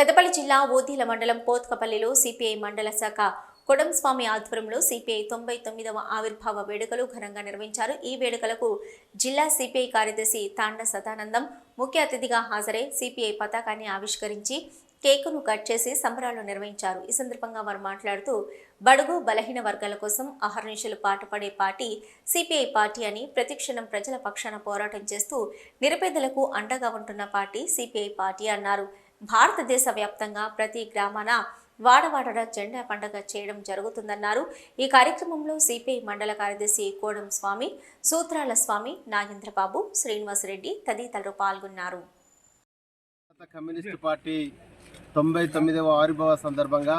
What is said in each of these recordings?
పెద్దపల్లి జిల్లా ఓదీల మండలం పోత్కపల్లిలో సిపిఐ మండల శాఖ కొడంస్వామి ఆధ్వర్యంలో సిపిఐ తొంభై తొమ్మిదవ ఆవిర్భావ వేడుకలు ఘనంగా నిర్వహించారు. ఈ వేడుకలకు జిల్లా సిపిఐ కార్యదర్శి తాండ సదానందం ముఖ్య అతిథిగా హాజరై సిపిఐ పతాకాన్ని ఆవిష్కరించి కేకును కట్ చేసి సంబరాలు నిర్వహించారు. ఈ సందర్భంగా వారు మాట్లాడుతూ బడుగు బలహీన వర్గాల కోసం అహర్నిశలు పాటుపడే పార్టీ సిపిఐ పార్టీ అని ప్రతిక్షణం ప్రజల పక్షాన పోరాటం చేస్తూ నిరుపేదలకు అండగా ఉంటున్న పార్టీ సిపిఐ పార్టీ అన్నారు. భారతదేశ వ్యాప్తంగా ప్రతి గ్రామాన వాడవాడడ జెండా పండగ చేయడం జరుగుతుందన్నారు. ఈ కార్యక్రమంలో సిపిఐ మండల కార్యదర్శి కోడం స్వామి సూత్రాల స్వామి నాగేంద్రబాబు శ్రీనివాసరెడ్డి తదితరులు పాల్గొన్నారు. కమ్యూనిస్ట్ పార్టీ తొంభై తొమ్మిదవ ఆవిర్భావ సందర్భంగా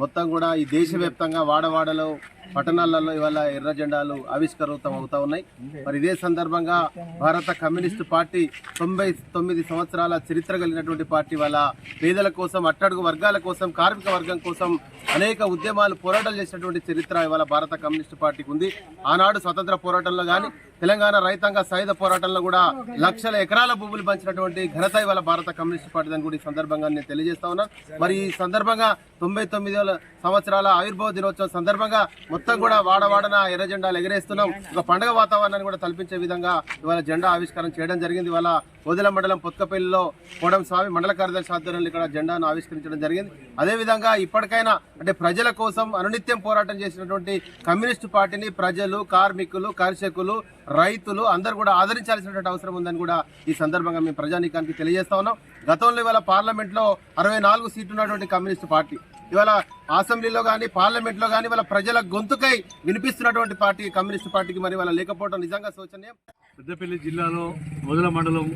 మొత్తం కూడా ఈ దేశవ్యాప్తంగా వాడవాడలో పట్టణాలలో ఇవాళ ఎర్ర జెండాలు ఆవిష్కృతం అవుతా ఉన్నాయి. మరి ఇదే సందర్భంగా భారత కమ్యూనిస్ట్ పార్టీ తొంభై తొమ్మిది సంవత్సరాల చరిత్ర కలిగినటువంటి పార్టీ వాళ్ళ పేదల కోసం అట్టడుగు వర్గాల కోసం కార్మిక వర్గం కోసం అనేక ఉద్యమాలు పోరాటాలు చేసినటువంటి చరిత్ర ఇవాళ భారత కమ్యూనిస్ట్ పార్టీకి ఉంది. ఆనాడు స్వతంత్ర పోరాటంలో కానీ తెలంగాణ రైతాంగ సాయుధ పోరాటంలో కూడా లక్షల ఎకరాల భూములు పంచినటువంటి ఘనత ఇవాళ భారత కమ్యూనిస్ట్ పార్టీ అని కూడా ఈ సందర్భంగా నేను తెలియజేస్తా ఉన్నాను మరి ఈ సందర్భంగా తొంభై తొమ్మిది సంవత్సరాల ఆవిర్భావ దినోత్సవం సందర్భంగా మొత్తం కూడా వాడవాడన ఎర్ర జెండాలు ఎగరేస్తున్నాం. ఒక పండుగ వాతావరణాన్ని కూడా కల్పించే విధంగా ఇవాళ జెండా ఆవిష్కారం చేయడం జరిగింది. ఇవాళ వదిల మండలం పొత్కపల్లిలో కోడం స్వామి మండల కార్యదర్శి ఆధ్వర్యంలో ఇక్కడ జెండాను ఆవిష్కరించడం జరిగింది. అదేవిధంగా ఇప్పటికైనా అంటే ప్రజల కోసం అనునిత్యం పోరాటం చేసినటువంటి కమ్యూనిస్ట్ పార్టీని ప్రజలు కార్మికులు కర్షకులు రైతులు అందరూ కూడా ఆదరించాల్సినటువంటి అవసరం ఉందని కూడా ఈ సందర్భంగా మేము ప్రజానీకానికి తెలియజేస్తా ఉన్నాం. గతంలో ఇవాళ పార్లమెంట్లో అరవై నాలుగు సీట్లు ఉన్నటువంటి కమ్యూనిస్ట్ పార్టీ ఇవాళ అసెంబ్లీలో కానీ పార్లమెంట్లో కానీ వాళ్ళ ప్రజల గొంతుకై వినిపిస్తున్నటువంటి పార్టీ కమ్యూనిస్ట్ పార్టీకి మరి వాళ్ళ లేకపోవడం నిజంగా శోచనీయం. పెద్దపల్లి జిల్లాలో మొదల మండలం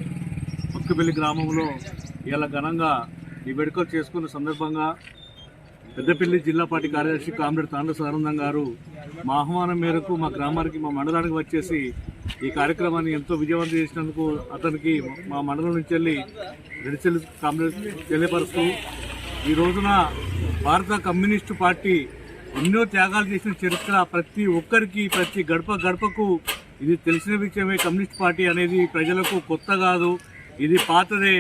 పక్కపల్లి గ్రామంలో ఇలా ఘనంగా ఈ వేడుకలు చేసుకున్న సందర్భంగా పెద్దపల్లి జిల్లా పార్టీ కార్యదర్శి కామ్రేడ్ తాండ సానందం గారు మా ఆహ్వానం మేరకు మా గ్రామానికి మా మండలానికి వచ్చేసి ఈ కార్యక్రమాన్ని ఎంతో విజయవంతం చేసినందుకు అతనికి మా మండలం నుంచి వెళ్ళి రెడిసెల్ కామ్రేడ్ తెలియపరుస్తూ ఈ రోజున భారత కమ్యూనిస్టు పార్టీ ఎన్నో త్యాగాలు చేసిన చరిత్ర ప్రతి ఒక్కరికి ప్రతి గడప గడపకు ఇది తెలిసిన విషయమే. కమ్యూనిస్ట్ పార్టీ అనేది ప్రజలకు కొత్త కాదు. ఇది పాతదే.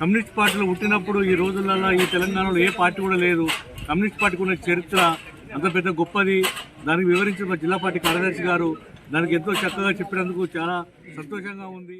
కమ్యూనిస్ట్ పార్టీలో పుట్టినప్పుడు ఈ రోజులలో ఈ తెలంగాణలో ఏ పార్టీ కూడా లేదు. కమ్యూనిస్ట్ పార్టీకి ఉన్న చరిత్ర అంత పెద్ద గొప్పది. దానికి వివరించిన మా జిల్లా పార్టీ కార్యదర్శి గారు దానికి ఎంతో చక్కగా చెప్పినందుకు చాలా సంతోషంగా ఉంది.